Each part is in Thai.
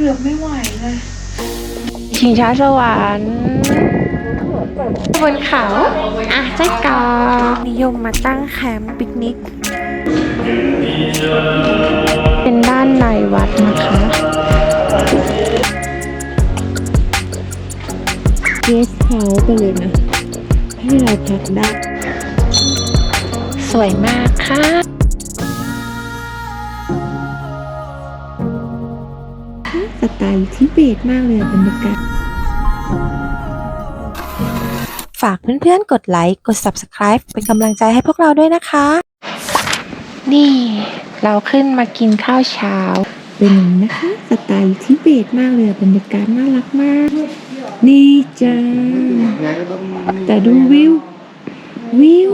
กือบไม่ไหวเลยชิงช้าสวรรค์บนเขา อะไส้กรอกนิยมมาตั้งแคมป์ปิกนิก เป็นด้านในวัดนะคะเกสเฮาส์ไปเลยนะ ให้เราพักได้ สวยมากค่ะ ไตล์ทิเบตมากเลยบรรยากาศฝากเพื่อนๆ กดไลค์ กด Subscribe เป็นกำลังใจให้พวกเราด้วยนะคะ นี่ เราขึ้นมากินข้าวเช้า เป็นนะคะสไตล์ทิเบตมากเลยบรรยากาศน่ารักมาก นี่จ้าแต่ดูวิววิว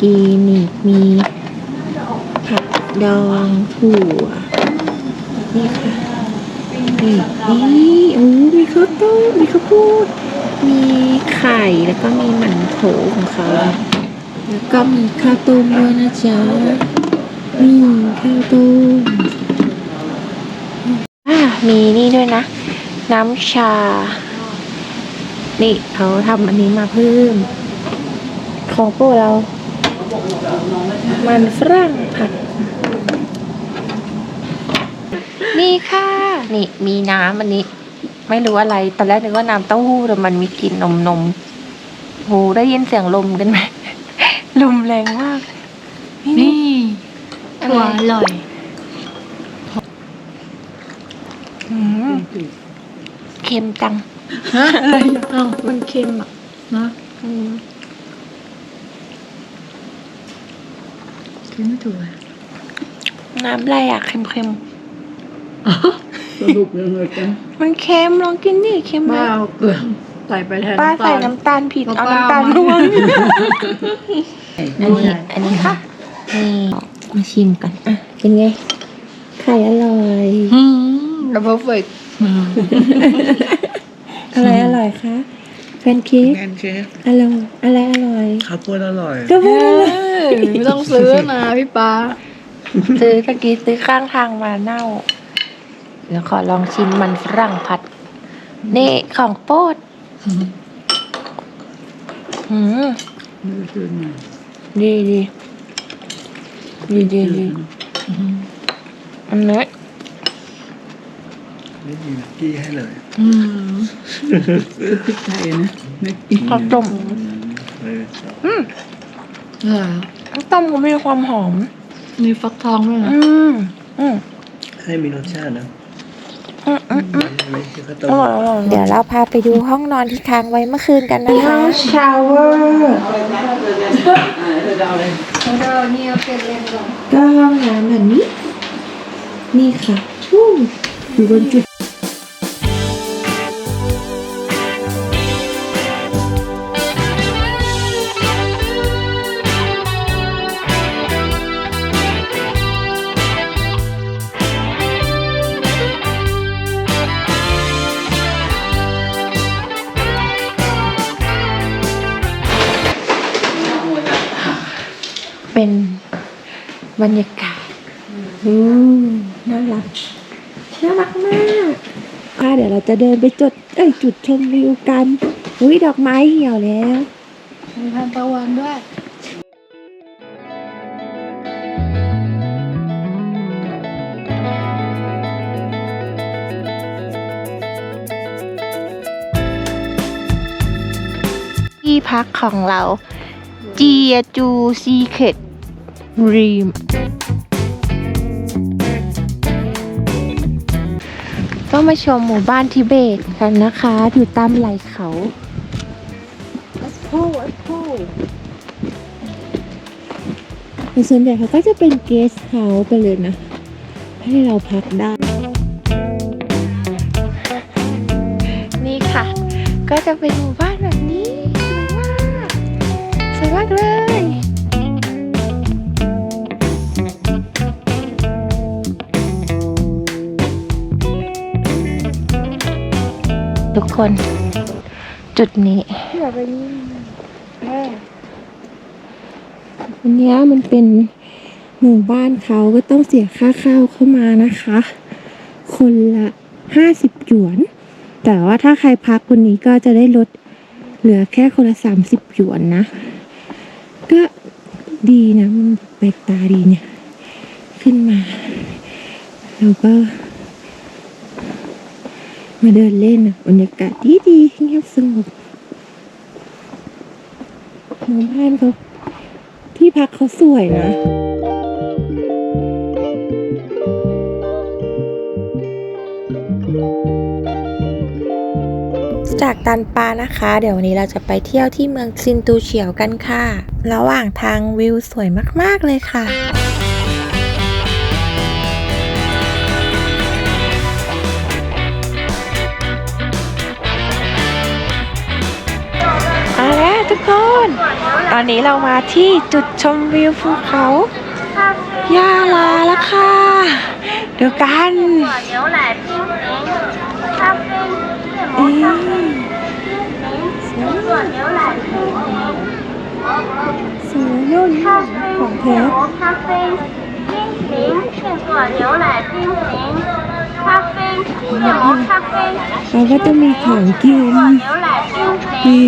กินนี่มีผักดองถั่วนี่ค่ะนี่นี่โอ้มีข้าวต้มมีข้าวโพดมีไข่แล้วก็มีหมันโถของเขาแล้วก็มีข้าวต้มด้วยนะจ๊ะนี่ข้าวต้มอ่ามีนี่ด้วยนะ น้ำชา นี่เขาทำอันนี้มาเพิ่มของโปรดเรา มันฝรั่งผัด นี่ค่ะ นี่มีน้ำอันนี้ ไม่รู้อะไร ตอนแรกนึกว่าน้ำเต้าหู้แต่มันมีกลิ่นนมนมโหได้ยินเสียงลมกันไหม ลมแรงมาก นี่อะไรถั่วอร่อยอืมเค็มจังฮะอะไรเอ้ามันเค็มอะนะ อืมกินไม่ถูกอะน้ำอะไรอะเค็มเค็มสรุปยังไงกันๆ มันเค็มลองกินดิเค็มไหมป้าเอาเกลือใส่ไปแทนป้าใส่ำน้ำตาลผิดเอาเอาป้าน้ำตาลเอาร่วมางอันนี้อันนี้ค่ะนี่มาชิมกันอะเป็นไง ไข่อร่อยอืมแล้วเพอร์เฟกต์อะไรอร่อยคะ แพนเค้กแพนเค้กอร่อยอะไรอร่อยข้าวโพดอร่อยก็พูดเลยไม่ต้องซื้อนะพี่ป้าซื้อตะกี้ซื้อข้างทางมาเน่า เดี๋ยวขอลองชิมมันฝรั่งผัด นี่ของโปรดอืมไม่ซื้อมาดีดีดีดีดีอันนี้ ไม่มีนักกี้ให้เลยอืมพริกไทยนะไม่กินข้าวต้มเลยเหรอข้าวต้มก็มีความหอม มีฟักทองด้วยนะอืมอืมให้มีรสชาตินะอืมอืมอืมไม่ใช่ข้าวต้มอร่อยอร่อยเดี๋ยวเราพาไปดูห้องนอนที่ค้างไว้เมื่อคืนกันนะคะ ชาวเวอร์ก็ห้องน้ำแบบนี้ นี่ค่ะอู้อยู่บนจุด รรยากาศอืมน่ารักน่ารักมากค่ะเดี๋ยวเราจะเดินไปจุดเอ้ยจุดชมวิวกันอุ้ยดอกไม้เหี่ยวแล้วมีพันตะวันด้วยที่พักของเรา เจียจูซีเคดรีม ก็มาชมหมู่บ้านทิเบตกันนะคะ อยู่ตามไหล่เขาอัสโพอัสโพแต่ส่วนใหญ่เขาก็จะเป็นเกสเฮาส์ไปเลยนะ ให้เราพักได้ นี่ค่ะ ก็จะเป็นหมู่ ทุกคน จุดนี้อย่าไปนี่แม่อันเนี้ยมันเป็นหมู่บ้านเขาก็ต้องเสียค่าเข้าเข้ามานะคะ คนละห้าสิบหยวน แต่ว่าถ้าใครพักวันนี้ก็จะได้ลดเหลือแค่คนละสามสิบหยวนนะ ก็ดีนะมันแปลกตาดีเนี่ย ขึ้นมา เราก็ มาเดินเล่นนะบรรยากาศดีดีเงียบสงบหมู่บ้านเขาที่พักเขาสวยนะจากตันปานะคะ เดี๋ยววันนี้เราจะไปเที่ยวที่เมืองซินตูเฉียวกันค่ะ ระหว่างทางวิวสวยมาก ๆ เลยค่ะ ต้น ตอนนี้เรามาที่จุดชมวิวภูเขาย่าลาแล้วค่ะดูกันอืสีนุ่นของเทปแล้ก็จะมีของกินมี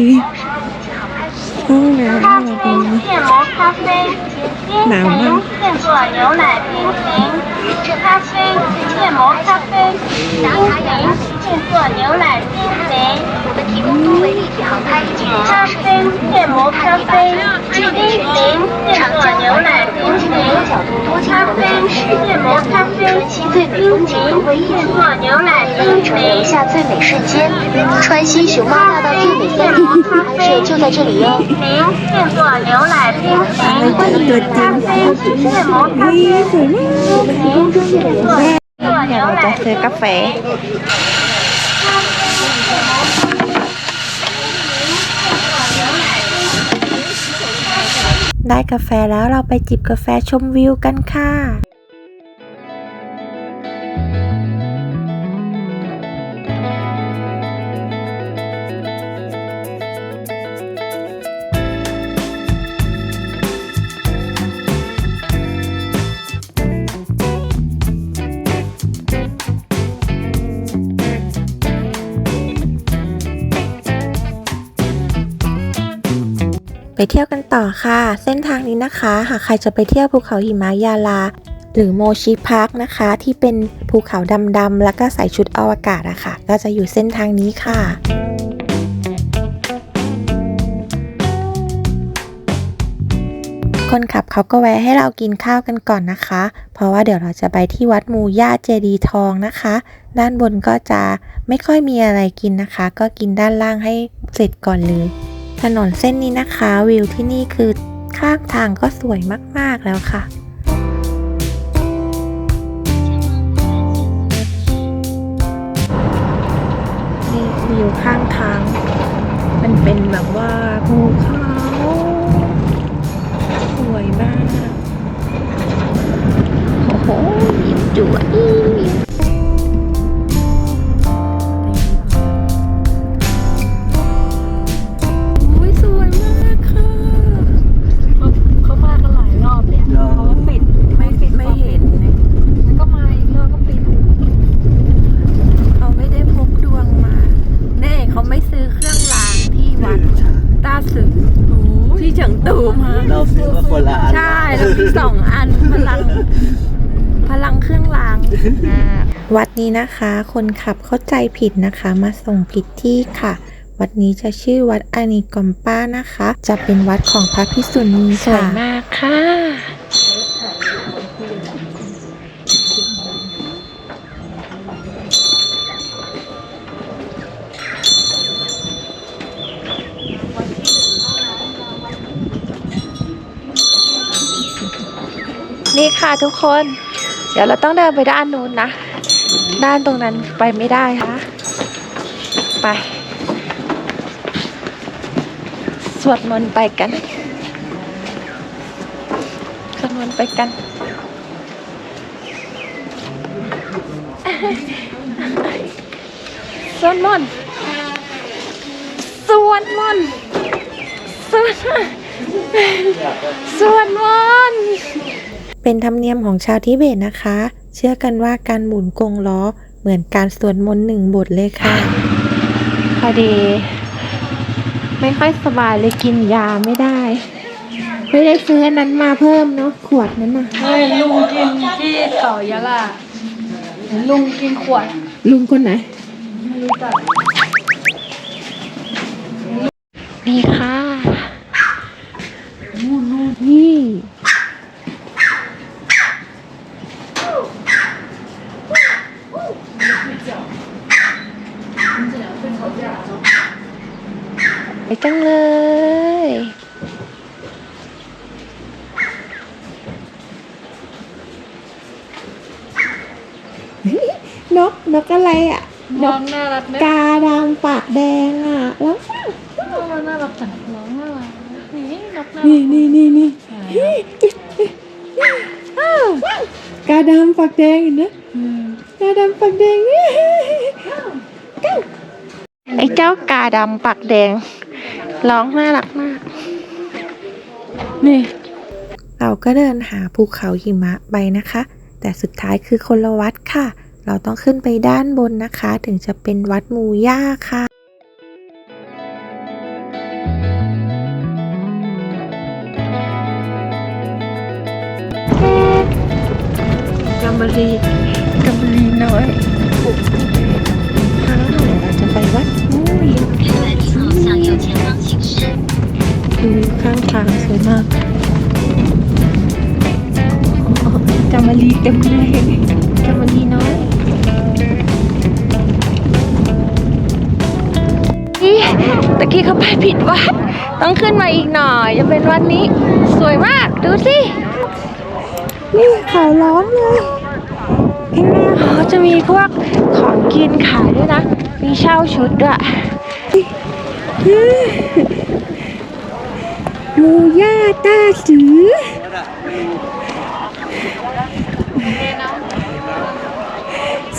冰淇淋、现做牛奶冰淇淋、咖啡、现磨咖啡、冰淇淋、现做牛奶冰淇淋。提供多位立体航拍以及人像摄影，面膜咖啡、巨冰淇淋、长角牛奶、冰淇淋、角度多咖啡、是面膜咖啡、其最美风景融为一体，面膜牛奶冰，下最美瞬间，穿新熊猫大道最美天地，拍摄就在这里哟。面做牛奶冰淇淋，冰淇淋咖啡、面膜咖啡、提供专业的人像。面膜咖啡。 ได้กาแฟแล้วเราไปจิบกาแฟชมวิวกันค่ะไปเที่ยวกัน ต่อค่ะ เส้นทางนี้นะคะ หากใครจะไปเที่ยวภูเขาหิมะยาลา หรือโมชิพาร์คนะคะ ที่เป็นภูเขาดำๆแล้วก็ใส่ชุดอวกาศอะค่ะ ก็จะอยู่เส้นทางนี้ค่ะคนขับเขาก็แวะให้เรากินข้าวกันก่อนนะคะ เพราะว่าเดี๋ยวเราจะไปที่วัดมูย่าเจดีทองนะคะ ด้านบนก็จะไม่ค่อยมีอะไรกินนะคะ ก็กินด้านล่างให้เสร็จก่อนเลย ถนนเส้นนี้นะคะวิวที่นี่คือข้างทางก็สวยมาก ๆ แล้วค่ะ นี่วิวข้างทาง มันเป็นแบบว่าภูเขาสวยมาก โอ้โหยิ้มจั่วยิ้ วัดนี้นะคะ คนขับเข้าใจผิดนะคะ มาส่งผิดที่ค่ะ วัดนี้จะชื่อวัดอานิกอมป้านะคะ จะเป็นวัดของพระพิสุนีค่ะสวยมากค่ะนี่ค่ะทุกคน เดี๋ยวเราต้องเดินไปด้านนู้นนะ ด้านตรงนั้นไปไม่ได้ค่ะ ไป สวดมนต์ไปกันสวดมนต์ไปกัน สวดมนต์ สวดมนต์ สวดมนต์สวดมนต์ เป็นธรรมเนียมของชาวทิเบตนะคะ เชื่อกันว่าการหมุนกงล้อเหมือนการสวดมนต์หนึ่งบทเลยค่ะ พอดี ไม่ค่อยสบายเลยกินยาไม่ได้ ไม่ได้ซื้ออันนั้นมาเพิ่มเนาะขวดนั้นน่ะเฮ้ยลุงกินที่เขายะลาลุงกินขวด ลุงคนไหน ไม่รู้จักนี่ค่ะนี่ ไป จังเลย นกนกอะไรอะน้องน่ารักไหมกาดำปากแดงอะแล้วน้องน่ารักจังน้องน่ารักนี่นกน่ารักนี่นี่นี่นี่กาดำปากแดงเห็นไหมอืมกาดำปากแดงนี่ไอ้เจ้ากาดำปากแดง ร้องน่ารักมาก นี่ เราก็เดินหาภูเขาหิมะไปนะคะ แต่สุดท้ายคือคนละวัดค่ะ เราต้องขึ้นไปด้านบนนะคะ ถึงจะเป็นวัดมูย่าค่ะ ตะกี้เขาไปผิดวัด ต้องขึ้นมาอีกหน่อย จะเป็นวัดนี้ สวยมาก ดูสิ นี่เขาล้อมเลยข้างหน้าเขาจะมีพวกของกินขายด้วยนะ มีเช่าชุดด้วยหมูย่าต้าสือ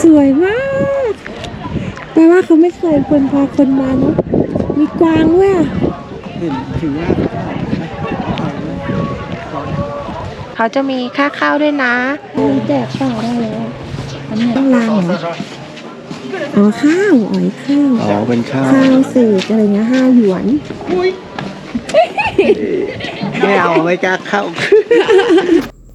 สวยมากแปลว่าเขาไม่เคยคนพาคนมาเนาะ มีกวางด้วยอะเห็นถึงว่าเขาจะมีค่าข้าวด้วยนะแจกเปล่าได้แล้วอันนี้ต้องลางเหรออ๋อข้าวอ๋อยข้าวอ๋อเป็นข้าวข้าวเศษอะไรเงี้ยห้าหยวนไม่เอาไม่กล้าเข้า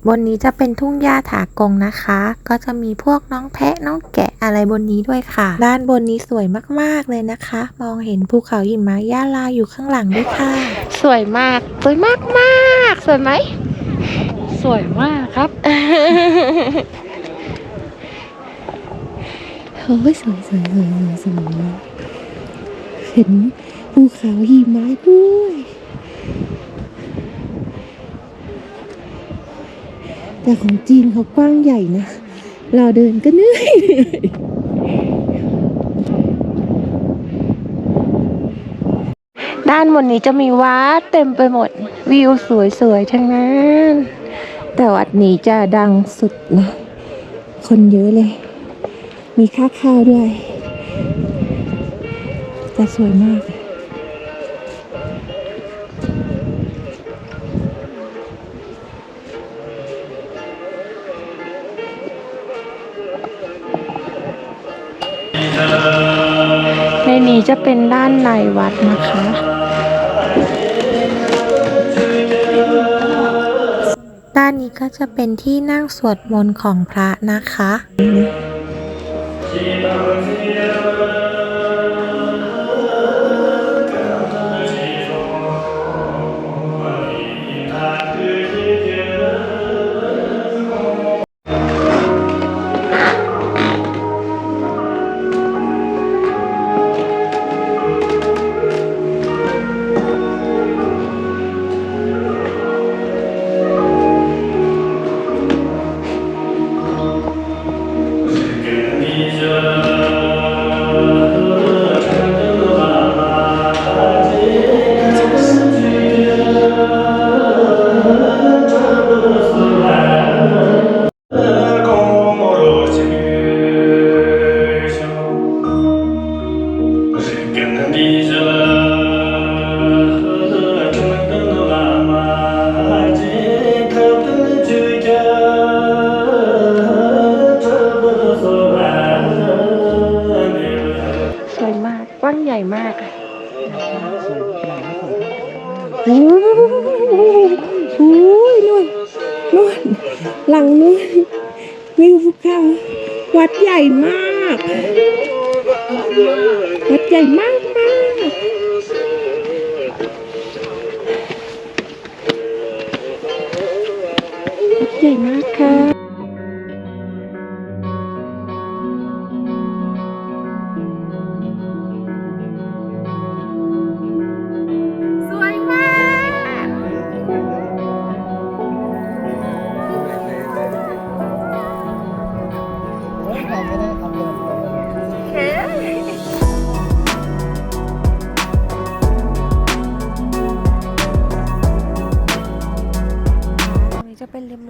บนนี้จะเป็นทุ่งหญ้าถากงนะคะ ก็จะมีพวกน้องแพะน้องแกะอะไรบนนี้ด้วยค่ะ ด้านบนนี้สวยมากๆเลยนะคะ มองเห็นภูเขาหิมะย่าลาอยู่ข้างหลังด้วยค่ะ สวยมากสวยมากมากๆสวยไหมสวยมากครับโอ้ยสวยสวยสวยสวยสวยเห็นภูเขาหิมะด้วย แต่ของจีนเขากว้างใหญ่นะเราเดินก็เหนื่อยด้านบนนี้จะมีวัดเต็มไปหมดวิวสวยๆทั้งนั้น แต่วัดนี้จะดังสุดนะ คนเยอะเลย มีค่าข้าวด้วย แต่สวยมาก นี้จะเป็นด้านในวัดนะคะ ด้านนี้ก็จะเป็นที่นั่งสวดมนต์ของพระนะคะ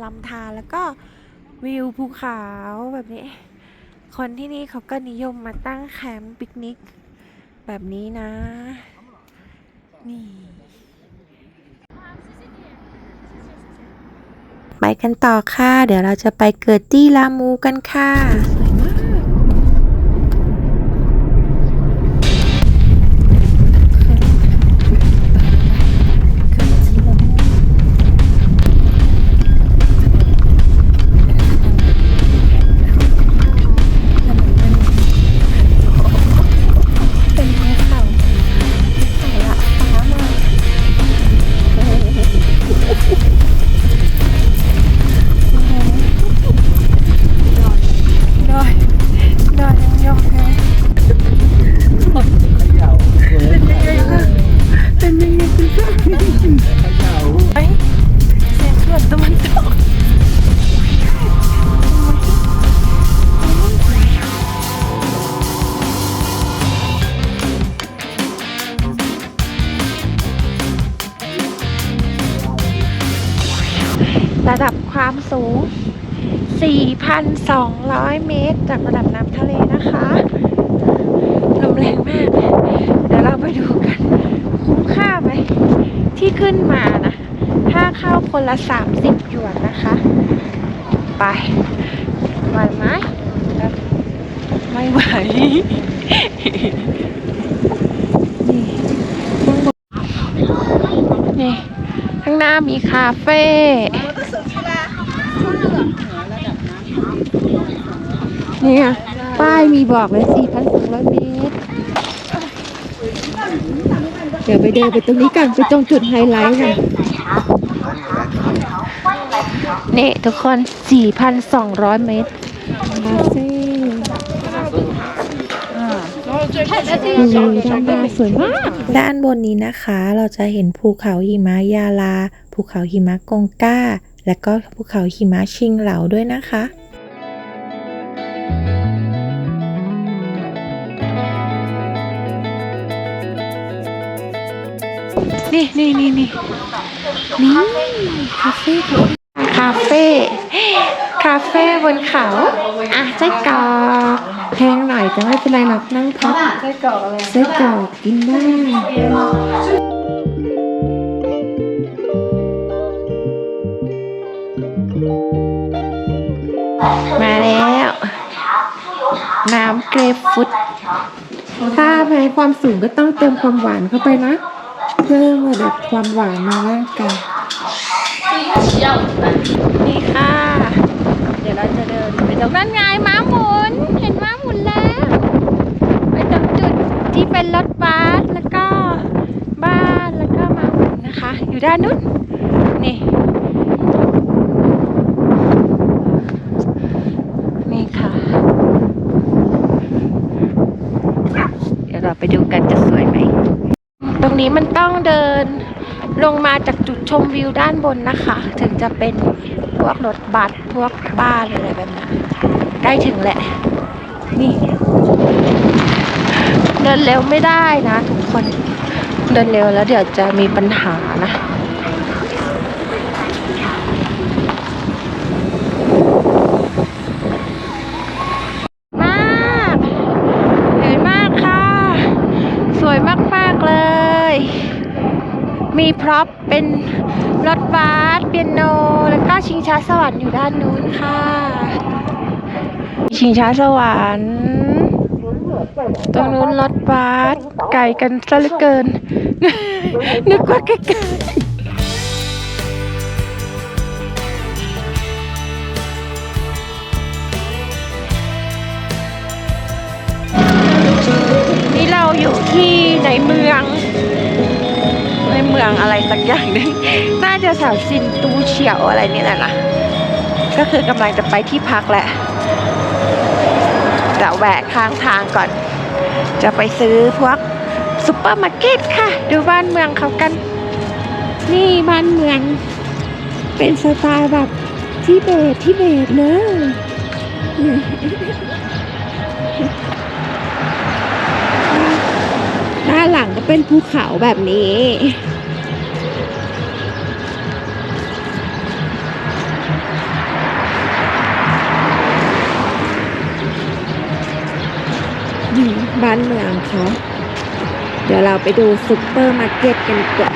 ลำธารแล้วก็วิวภูเขาแบบนี้ คนที่นี่เขาก็นิยมมาตั้งแคมป์ปิกนิก แบบนี้นะ นี่ไปกันต่อค่ะ เดี๋ยวเราจะไปเกิดตี้ลามูกันค่ะ 4,200 เมตร จากระดับน้ำทะเลนะคะลมแรงมาก เดี๋ยวเราไปดูกัน คุ้มค่าไหม ที่ขึ้นมานะ ถ้าเข้าคนละ 30 หยวนนะคะ ไปไหวไหมไม่ไหวนี่ข้างหน้ามีคาเฟ่ นี่ยป้ายมีบอกเลย 4,200 เมตร เดี๋ยวไปเดินไปตรงนี้กันไปตรงจุดไฮไลท์กันนี่ทุกคน 4,200 เมตรคาเฟ่ดูด้านหน้าสวยมาก ด้านบนนี้นะคะ เราจะเห็นภูเขาหิมะยาลา ภูเขาหิมะกงก้า และก็ภูเขาหิมะชิงเหลาด้วยนะคะ นี่นี่นี่นี่นี่คาเฟ่คาเฟ่คาเฟ่บนเขา อะไส้กรอกแพงหน่อยแต่ไม่เป็นไรหรอกนั่งพักไส้กรอกอะไรไส้กรอกกินได้มาแล้ว น้ำเกรฟฟุต ถ้าแพ้ความสูงก็ต้องเติมความหวานเข้าไปนะ เพิ่มระดับความหวานมาร่างกายนี่ค่ะ เดี๋ยวเราจะเดินไปตรงนั้นไงม้าหมุน เห็นม้าหมุนแล้ว ไปตรงจุดที่เป็นรถบัสแล้วก็บ้านแล้วก็ม้าหมุนนะคะ อยู่ด้านนู้นนี่นี่ค่ะ เดี๋ยวเราไปดูกันจะสวยไหม ตรง นี้มันต้องเดินลงมาจากจุดชมวิวด้านบนนะคะ ถึงจะเป็นพวกรถบัสพวกบ้านอะไรแบบนั้นใกล้ถึงแหละ นี่ เดินเร็วไม่ได้นะทุกคน เดินเร็วแล้วเดี๋ยวจะมีปัญหานะ มากใหญ่มากค่ะ สวยมาก ๆ เลย็อป เป็นรถบัสเปียโน แล้วก็ชิงช้าสวรรค์อยู่ด้านนู้นค่ะ ชิงช้าสวรรค์ตรงนู้นรถบัสไก่กันซะเหลือเกิน นึกว่าไก องอะไรสักอย่างหนึงน่าจะแถวซินตูเฉียวอะไรนี่แหละนะก็คือกำลังจะไปที่พักแหละจะแวะข้างทางก่อน จะไปซื้อพวกซุปเปอร์มาร์เก็ตค่ะ ดูบ้านเมืองเขากัน นี่บ้านเมือง เป็นสไตล์แบบที่เบตที่เบตเลยด้านหลังก็เป็นภูเขาแบบนี้ นี่ บ้านเมืองเขาเดี๋ยวเราไปดูซุปเปอร์มาร์เก็ตกันดีกว่า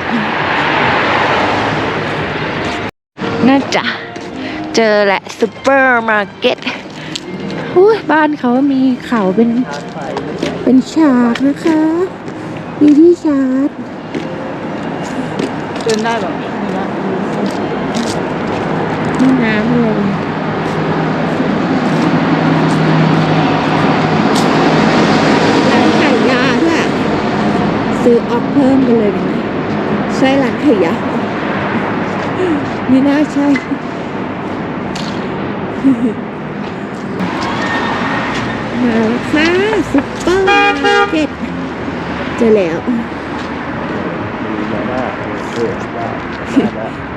น่าจะเจอแหละซุปเปอร์มาร์เก็ตอุ้ยบ้านเขามีเขาเป็นเป็นฉากนะคะ มีที่ชาร์จเดินได้แบบนี้นะห้องน้ำเลยร้านขายยาด้วย ซื้อออกเพิ่มไปเลยดีไหมใช่ร้านขยยาไม่น่าใช่มาแล้วค่ะซุปเปอร์มาร์เก็ตเจอแล้ว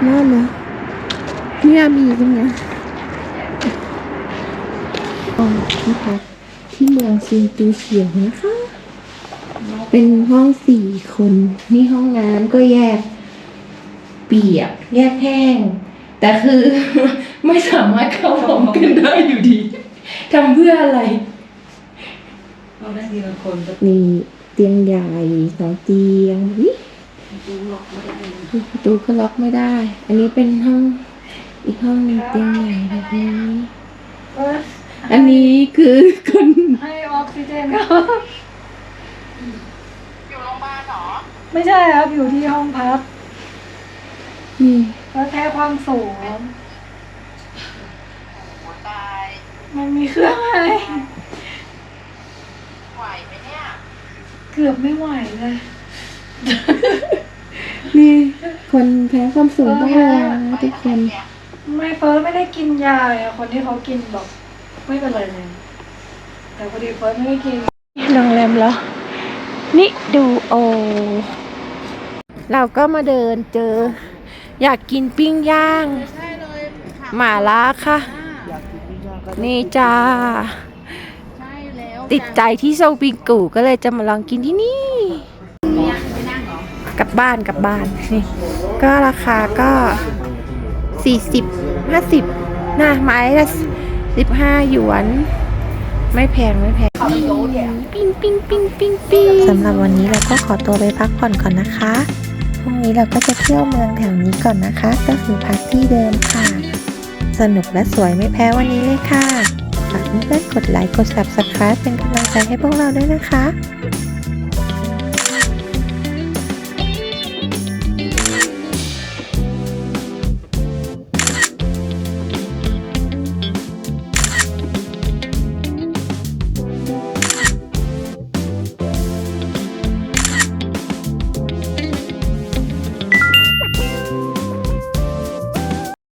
น่าแล้วเนี่ยมีกันนะอ๋อที่พักที่เมืองซินตูเฉียวนะคะ เป็นห้องสี่คน นี่ห้องน้ำก็แยก เปียก แยกแห้ง แต่คือ ไม่สามารถเข้าพร้อมกันได้อยู่ดีทำเพื่ออะไรเราได้ทีละคนจะมีเตียงใหญ่สองเตียงวิประตูก็ล็อกไม่ได้ อันนี้เป็นห้องอีกห้องหนึงเตียงใหญ่แบบนี้ อันนี้คือคนให้ออกซิเจนเขาอยู่โรงพยาบาลหรอ ไม่ใช่ครับอยู่ที่ห้องพักนี่แล้วแค่ความสูงมันมีเครื่องอะไรไหวไหมเนี่ย เกือบไม่ไหวเลยนี่คนแพ้ความสูงต้องระวังนะทุกคน ไม่เฟิร์สไม่ได้กินยาเลยอะคนที่เขากินแบบไม่เป็นไรเลยแต่พอดีเฟิร์สไม่ได้กินโรงแรมเหรอ นี่ดูโอ เราก็มาเดินเจอ อยากกินปิ้งย่าง หมาล่าค่ะ นี่จ้า ติดใจที่โซบิงกูก็เลยจะมาลองกินที่นี่ กลับบ้านกลับบ้านนี่ ก็ราคาก็สี่สิบห้าสิบนะไม้ละสิบห้าหยวน ไม่แพงไม่แพงปิ้งปิ้งปิ้งปิ้งปิ้งสำหรับวันนี้เราก็ขอตัวไปพักผ่อนก่อนนะคะ พรุ่งนี้เราก็จะเที่ยวเมืองแถวนี้ก่อนนะคะ ก็คือพักที่เดิมค่ะ สนุกและสวยไม่แพ้วันนี้เลยค่ะฝากเพื่อนๆกดไลค์กด subscribe เป็นกำลังใจให้พวกเราด้วยนะคะ